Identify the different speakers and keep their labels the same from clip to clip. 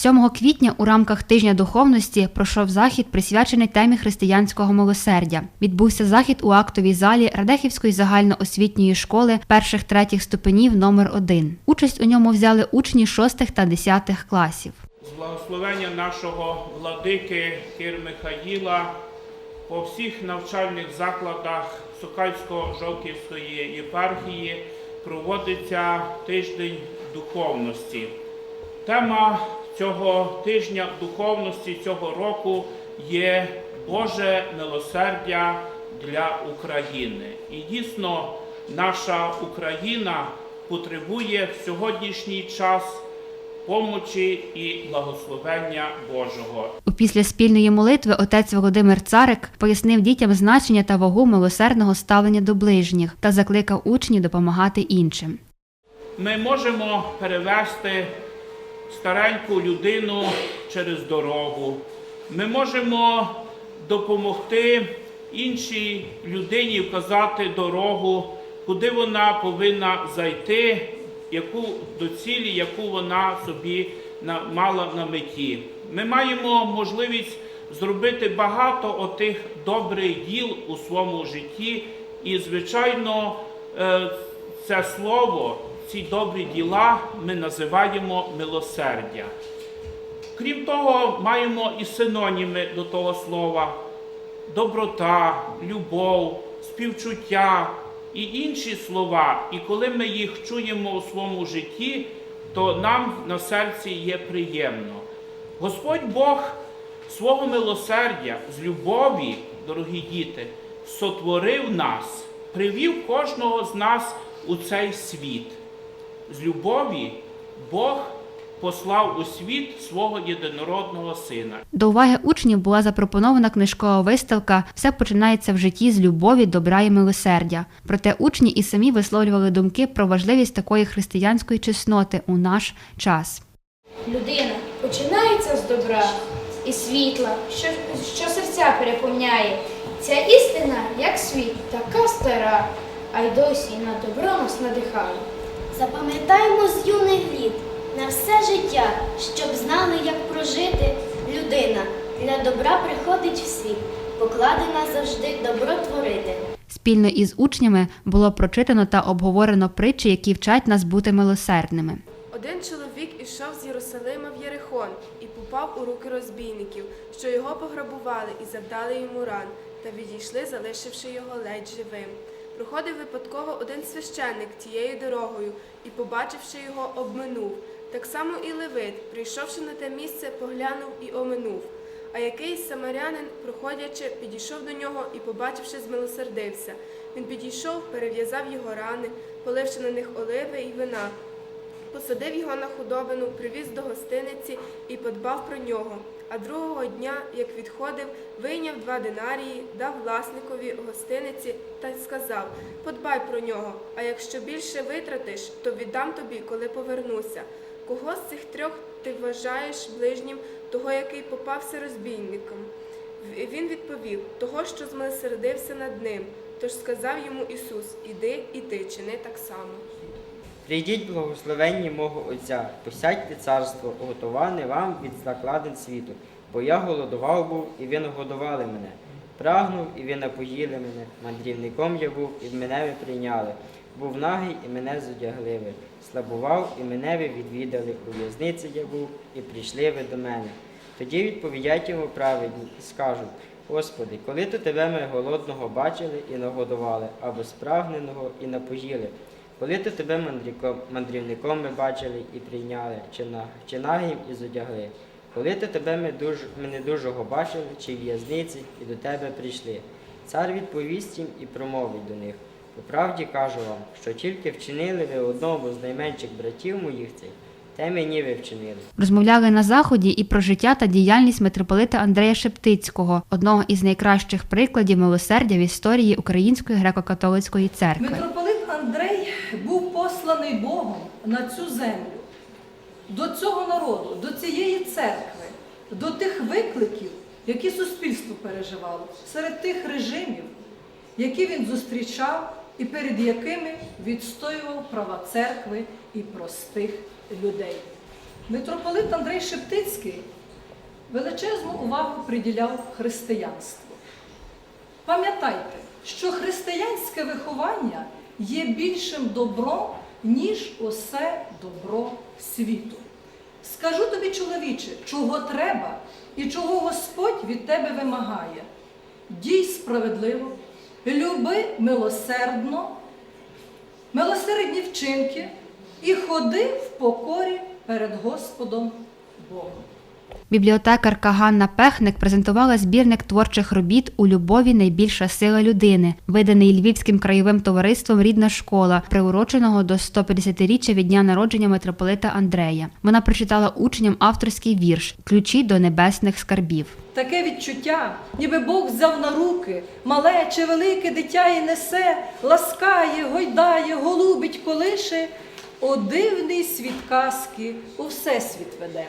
Speaker 1: 7 квітня у рамках тижня духовності пройшов захід, присвячений темі християнського милосердя. Відбувся захід у актовій залі Радехівської загальноосвітньої школи перших третіх ступенів номер 1 Участь у ньому взяли учні 6 та 10 класів.
Speaker 2: з благословення нашого владики Кир Михаїла по всіх навчальних закладах Сокальсько-Жовківської єпархії проводиться тиждень духовності. Тема цього тижня духовності цього року є Боже милосердя для України. І дійсно, наша Україна потребує в сьогоднішній час помочі і благословення Божого.
Speaker 1: У після спільної молитви отець Володимир Царик пояснив дітям значення та вагу милосердного ставлення до ближніх та закликав учнів допомагати іншим.
Speaker 2: Ми можемо перевести стареньку людину через дорогу. Ми можемо допомогти іншій людині вказати дорогу, куди вона повинна зайти, яку до цілі, яку вона собі мала на меті. Ми маємо можливість зробити багато отих добрих діл у своєму житті, і, звичайно, е, це слово, ці добрі діла ми називаємо милосердя. Крім того, маємо і синоніми до того слова: доброта, любов, співчуття і інші слова. І коли ми їх чуємо у своєму житті, то нам на серці є приємно. Господь Бог свого милосердя з любові, дорогі діти, сотворив нас, привів кожного з нас у цей світ. З любові Бог послав у світ свого єдинородного сина.
Speaker 1: До уваги учнів була запропонована книжкова виставка Все починається в житті з любові, добра і милосердя. Проте учні і самі висловлювали думки про важливість такої християнської чесноти у наш час.
Speaker 3: Людина починається з добра і світла, що, що серця переповняє. Ця істина, як світ, така стара, а й досі на добро нас надихає.
Speaker 4: Запам'ятаємо з юних літ на все життя, щоб знали, як прожити. Людина для добра приходить в світ, покладена завжди добро творити.
Speaker 1: Спільно із учнями було прочитано та обговорено притчі, які вчать нас бути милосердними.
Speaker 5: Один чоловік ішов з Єрусалима в Єрихон і попав у руки розбійників, що його пограбували і завдали йому ран, та відійшли, залишивши його ледь живим. Проходив випадково один священник тією дорогою і, побачивши його, обминув. Так само і Левит, прийшовши на те місце, поглянув і оминув. А якийсь самарянин, проходячи, підійшов до нього і, побачивши, змилосердився. Він підійшов, перев'язав його рани, поливши на них оливи і вина, Посадив його на худобину, привіз до гостиниці і подбав про нього. А другого дня, як відходив, вийняв два динарії, дав власникові гостиниці та й сказав: Подбай про нього, а якщо більше витратиш, то віддам тобі, коли повернуся. Кого з цих трьох ти вважаєш ближнім, того, який попався розбійником? Він відповів: того, що змилосердився над ним. Тож сказав йому Ісус: Іди і ти чини так само.
Speaker 6: Прийдіть благословенні мого Отця, посядьте царство, готоване вам від закладин світу, бо я голодував був, і ви нагодували мене. Прагнув, і ви напоїли мене. Мандрівником я був, і мене ви прийняли. Був нагий, і мене зодягли ви. Слабував, і мене ви відвідали. У в'язниці я був, і прийшли ви до мене. Тоді відповідять йому праведні і скажуть, Господи, коли то тебе ми голодного бачили і нагодували, або спрагненого і напоїли. Коли то тебе мандрівником ми бачили і прийняли, чи, на, чи нагим і зодягли. Коли то тебе ми, дуж, ми недужого бачили, чи в в'язниці, і до тебе прийшли. Цар відповість їм і промовить до них. По правді кажу вам, що тільки вчинили ви одному з найменших братів моїх цих, те мені ви вчинили.
Speaker 1: Розмовляли на заході і про життя та діяльність митрополита Андрея Шептицького, одного із найкращих прикладів милосердя в історії Української греко-католицької церкви.
Speaker 7: Посланий Богом на цю землю, до цього народу, до цієї церкви, до тих викликів, які суспільство переживало, серед тих режимів, які він зустрічав і перед якими відстоював права церкви і простих людей. митрополит Андрей Шептицький величезну увагу приділяв християнству. Пам'ятайте, що християнське виховання є більшим добром, ніж усе добро світу. Скажу тобі, чоловіче, чого треба і чого Господь від тебе вимагає. Дій справедливо, люби милосердно, милосердні вчинки і ходи в покорі перед Господом Богом.
Speaker 1: Бібліотекарка Ганна Пехник презентувала збірник творчих робіт у любові найбільша сила людини, виданий Львівським краєвим товариством Рідна школа, приуроченого до 150-річчя від дня народження митрополита Андрея. Вона прочитала учням авторський вірш Ключі до небесних скарбів.
Speaker 7: Таке відчуття, ніби Бог взяв на руки мале чи велике дитя і несе, ласкає, гойдає, голубить, колише, о дивний світ казки у всесвіт веде.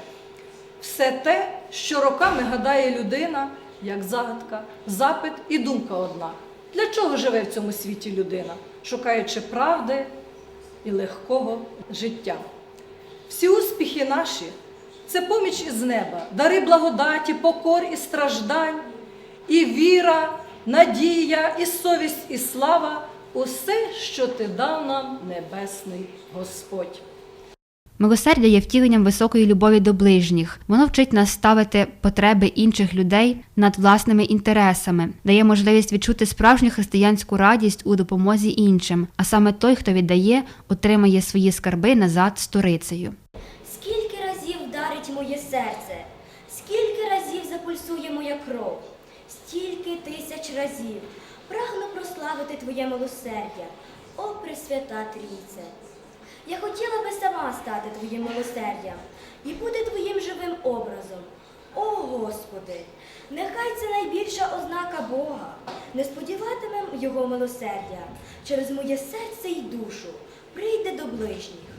Speaker 7: Все те, що роками гадає людина, як загадка, запит і думка одна. Для чого живе в цьому світі людина, шукаючи правди і легкого життя? Всі успіхи наші це поміч із неба, дари благодаті, покор і страждань, і віра, надія, і совість, і слава усе, що ти дав нам, небесний Господь.
Speaker 1: Милосердя є втіленням високої любові до ближніх. Воно вчить нас ставити потреби інших людей над власними інтересами, дає можливість відчути справжню християнську радість у допомозі іншим. А саме той, хто віддає, отримає свої скарби назад сторицею.
Speaker 4: Скільки разів вдарить моє серце, скільки разів запульсує моя кров, стільки тисяч разів прагну прославити Твоє милосердя, о Пресвята Трійце. Я хотіла би сама стати Твоїм милосердям і бути Твоїм живим образом. О Господи, нехай це найбільша ознака Бога. Не сподіватимем Його милосердя через моє серце й душу. Прийде до ближніх.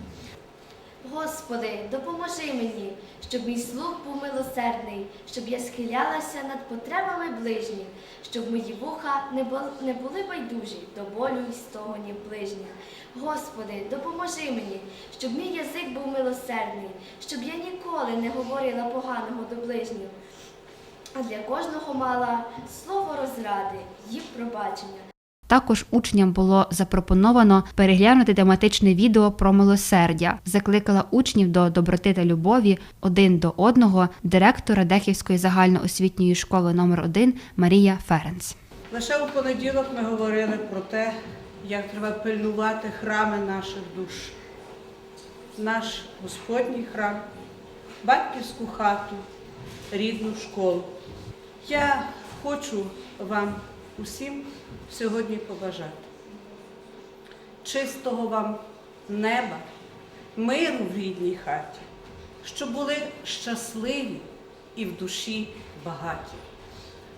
Speaker 4: Господи, допоможи мені, щоб мій слух був милосердний, щоб я схилялася над потребами ближніх, щоб мої вуха не були, байдужі до болю і стогонів ближніх. Господи, допоможи мені, щоб мій язик був милосердний, щоб я ніколи не говорила поганого до ближніх, а для кожного мала слово розради і пробачення.
Speaker 1: Також учням було запропоновано переглянути тематичне відео про милосердя. Закликала учнів до доброти та любові один до одного директор Радехівської загальноосвітньої школи номер 1 Марія Ференц.
Speaker 8: Лише у понеділок ми говорили про те, як треба пильнувати храми наших душ. Наш Господній храм, батьківську хату, рідну школу. Я хочу вам усім сьогодні побажати чистого вам неба, миру в рідній хаті, щоб були щасливі і в душі багаті.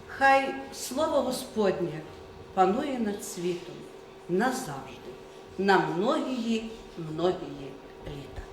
Speaker 8: Хай слово Господнє панує над світом назавжди, на многії, многії літа.